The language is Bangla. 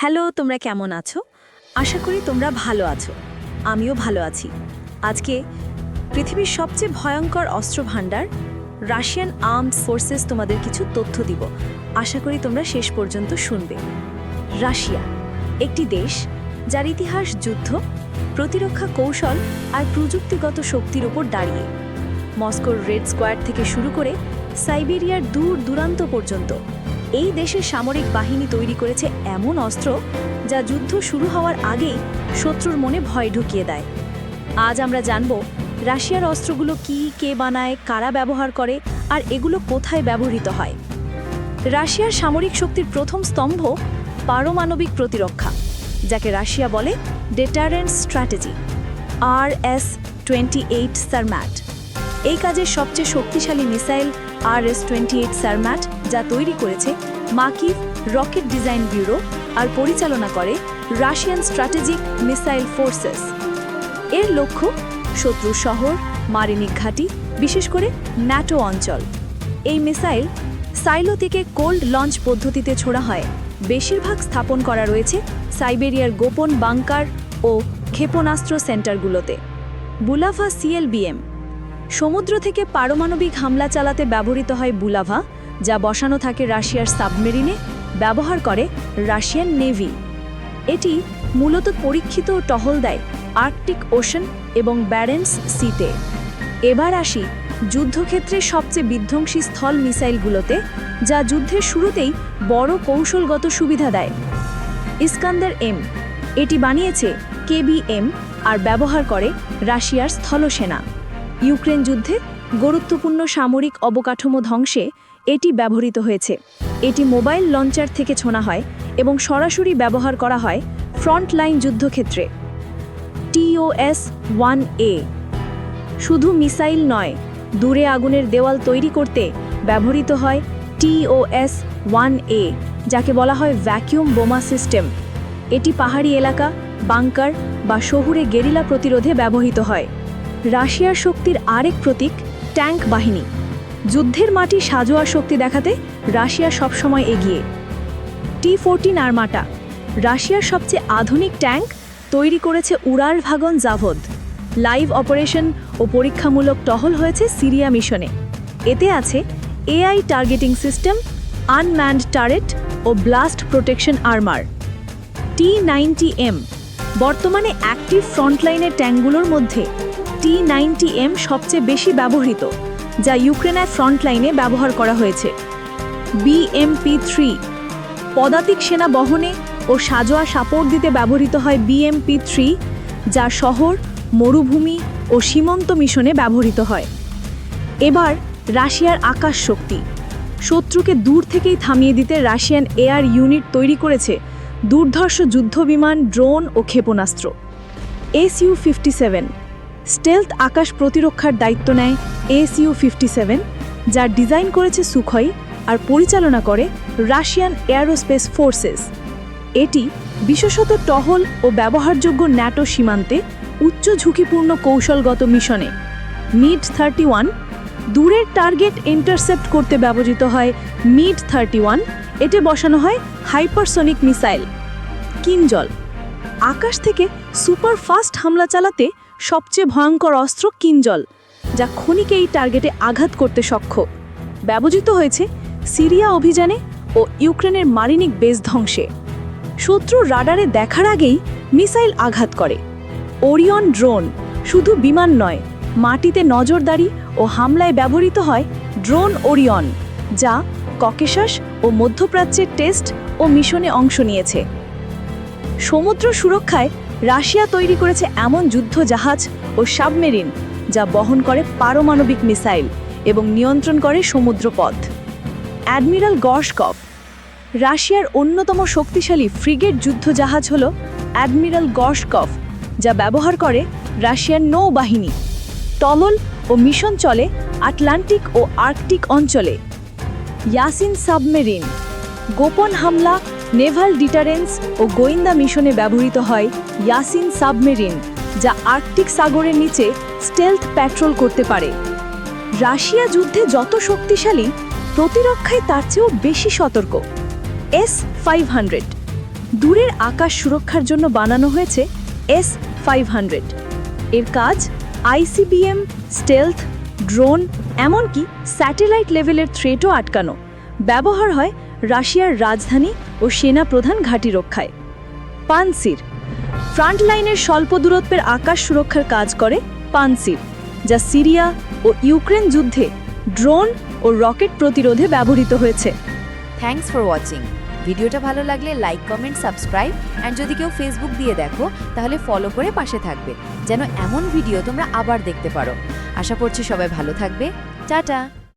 হ্যালো, তোমরা কেমন আছো? আশা করি তোমরা ভালো আছো। আমিও ভালো আছি। আজকে পৃথিবীর সবচেয়ে ভয়ঙ্কর অস্ত্র ভাণ্ডার রাশিয়ান আর্মড ফোর্সেস তোমাদের কিছু তথ্য দিব। আশা করি তোমরা শেষ পর্যন্ত শুনবে। রাশিয়া, একটি দেশ যার ইতিহাস যুদ্ধ, প্রতিরক্ষা কৌশল আর প্রযুক্তিগত শক্তির ওপর দাঁড়িয়ে। মস্কোর রেড স্কোয়াড থেকে শুরু করে সাইবেরিয়ার দূর দূরান্ত পর্যন্ত এই দেশের সামরিক বাহিনী তৈরি করেছে এমন অস্ত্র যা যুদ্ধ শুরু হওয়ার আগেই শত্রুর মনে ভয় ঢুকিয়ে দেয়। আজ আমরা জানব রাশিয়ার অস্ত্রগুলো কি, কে বানায়, কারা ব্যবহার করে, আর এগুলো কোথায় ব্যবহৃত হয়। রাশিয়ার সামরিক শক্তির প্রথম স্তম্ভ পারমাণবিক প্রতিরক্ষা, যাকে রাশিয়া বলে deterrence strategy R S twenty eight Sarmat এই কাজের সবচেয়ে শক্তিশালী missile R S twenty eight Sarmat, যা তৈরি করেছে মাকিভ রকেট ডিজাইন ব্যুরো আর পরিচালনা করে রাশিয়ান স্ট্র্যাটেজিক মিসাইল ফোর্সেস। এর লক্ষ্য শত্রু শহর, মারিনিক ঘাঁটি, বিশেষ করে ন্যাটো অঞ্চল। এই মিসাইল সাইলো থেকে কোল্ড লঞ্চ পদ্ধতিতে ছোড়া হয়। বেশিরভাগ স্থাপন করা রয়েছে সাইবেরিয়ার গোপন বাংকার ও ক্ষেপণাস্ত্র সেন্টারগুলোতে। বুলাভা সিএলবিএম সমুদ্র থেকে পারমাণবিক হামলা চালাতে ব্যবহৃত হয় বুলাভা, যা বসানো থাকে রাশিয়ার সাবমেরিনে, ব্যবহার করে রাশিয়ান নেভি। এটি মূলত পরীক্ষিত টহল দেয় আর্কটিক ওশন এবং ব্যারেন্স সিতে। এবার আসি যুদ্ধক্ষেত্রে সবচেয়ে বিধ্বংসী স্থল মিসাইলগুলোতে, যা যুদ্ধের শুরুতেই বড় কৌশলগত সুবিধা দেয়। ইস্কান্দার এম, এটি বানিয়েছে কেবিএম আর ব্যবহার করে রাশিয়ার স্থলসেনা। ইউক্রেন যুদ্ধে গুরুত্বপূর্ণ সামরিক অবকাঠামো ধ্বংসে এটি ব্যবহৃত হয়েছে। এটি মোবাইল লঞ্চার থেকে ছোনা হয় এবং সরাসরি ব্যবহার করা হয় ফ্রন্টলাইন যুদ্ধক্ষেত্রে। TOS one A. শুধু মিসাইল নয়, দূরে আগুনের দেওয়াল তৈরি করতে ব্যবহৃত হয় টিওএস ওয়ান এ, যাকে বলা হয় ভ্যাকিউম বোমা সিস্টেম। এটি পাহাড়ি এলাকা, বাংকার বা শহুরে গেরিলা প্রতিরোধে ব্যবহৃত হয়। রাশিয়ার শক্তির আরেক প্রতীক, ট্যাঙ্ক বাহিনী। যুদ্ধের মাটি সাজোয়ার শক্তি দেখাতে রাশিয়া সবসময় এগিয়ে। টি ফোরটিন আর্মাটা, রাশিয়ার সবচেয়ে আধুনিক ট্যাঙ্ক তৈরি করেছে উড়ার ভাগন জাভদ। লাইভ অপারেশন ও পরীক্ষামূলক টহল হয়েছে সিরিয়া মিশনে। এতে আছে AI targeting system, unmanned turret ও blast protection armour. T ninety M, বর্তমানে অ্যাক্টিভ ফ্রন্টলাইনের ট্যাঙ্কগুলোর মধ্যে টি নাইনটি এম সবচেয়ে বেশি ব্যবহৃত, যা ইউক্রেনের ফ্রন্টলাইনে ব্যবহার করা হয়েছে। বিএমপি থ্রি পদাতিক সেনা বহনে ও সাজোয়া সাপোর্ট দিতে ব্যবহৃত হয় বিএমপি থ্রি যা শহর, মরুভূমি ও সীমন্ত মিশনে ব্যবহৃত হয়। এবার রাশিয়ার আকাশ শক্তি, শত্রুকে দূর থেকেই থামিয়ে দিতে রাশিয়ান এয়ার ইউনিট তৈরি করেছে দুর্ধর্ষ যুদ্ধবিমান, ড্রোন ও ক্ষেপণাস্ত্র। S U fifty seven stealth আকাশ প্রতিরক্ষার দায়িত্ব নেয় এস ইউ ফিফটি সেভেন যার ডিজাইন করেছে সুখই আর পরিচালনা করে রাশিয়ান এয়ারোস্পেস ফোর্সেস। এটি বিশেষত টহল ও ব্যবহারযোগ্য ন্যাটো সীমান্তে উচ্চ ঝুঁকিপূর্ণ কৌশলগত মিশনে। মিড থার্টি ওয়ান দূরের টার্গেট ইন্টারসেপ্ট করতে ব্যবহৃত হয় মিড থার্টি ওয়ান এতে বসানো হয় হাইপারসনিক মিসাইল। কিনজল আকাশ থেকে সুপার ফাস্ট হামলা চালাতে সবচেয়ে ভয়ঙ্কর অস্ত্র কিনজল যা ক্ষণিকে এই টার্গেটে আঘাত করতে সক্ষম। ব্যবহৃত হয়েছে সিরিয়া অভিযানে ও ইউক্রেনের মারিনিক বেস ধ্বংসে। শত্রু রাডারে দেখার আগেই মিসাইল আঘাত করে। ওরিয়ন ড্রোন শুধু বিমান নয়, মাটিতে নজরদারি ও হামলায় ব্যবহৃত হয় ড্রোন ওরিয়ন, যা ককেশাস ও মধ্যপ্রাচ্যের টেস্ট ও মিশনে অংশ নিয়েছে। সমুদ্র সুরক্ষায় রাশিয়া তৈরি করেছে এমন যুদ্ধ জাহাজ ও সাবমেরিন যা বহন করে পারমাণবিক মিসাইল এবং নিয়ন্ত্রণ করে সমুদ্রপথ। অ্যাডমিরাল গর্শকভ রাশিয়ার অন্যতম শক্তিশালী ফ্রিগেট যুদ্ধ জাহাজ হল অ্যাডমিরাল গর্শকভ যা ব্যবহার করে রাশিয়ার নৌবাহিনী টলল ও মিশন চলে আটলান্টিক ও আর্কটিক অঞ্চলে। ইয়াসিন সাবমেরিন, গোপন হামলা নেভাল ডিটারেন্স ও গোয়েন্দা মিশনে ব্যবহৃত হয় ইয়াসিন সাবমেরিন, যা আর্কটিক সাগরের নিচে স্টেলথ প্যাট্রোল করতে পারে। রাশিয়া যুদ্ধে যত শক্তিশালী, প্রতিরক্ষায় তার চেয়েও বেশি সতর্ক। এস ফাইভ হান্ড্রেড, দূরের আকাশ সুরক্ষার জন্য বানানো হয়েছে এস ফাইভ হান্ড্রেড। এর কাজ আইসিবিএম স্টেলথ, ড্রোন, এমনকি স্যাটেলাইট লেভেলের থ্রেটও আটকানো। ব্যবহার হয় রাশিয়ার রাজধানী ও সেনা প্রধান ঘাঁটি রক্ষায়। পানসির। ফ্রন্ট লাইনের স্বল্প দূরত্বের আকাশ সুরক্ষার কাজ করে পানসির, যা সিরিয়া ও ইউক্রেন যুদ্ধে ড্রোন ও রকেট প্রতিরোধে ব্যবহৃত হয়েছে। থ্যাঙ্কস ফর ওয়াচিং ভিডিওটা ভালো লাগলে লাইক কমেন্ট সাবস্ক্রাইব অ্যান্ড যদি কেউ ফেসবুক দিয়ে দেখো, তাহলে ফলো করে পাশে থাকবে, যেন এমন ভিডিও তোমরা আবার দেখতে পারো। আশা করছি সবাই ভালো থাকবে। টাটা!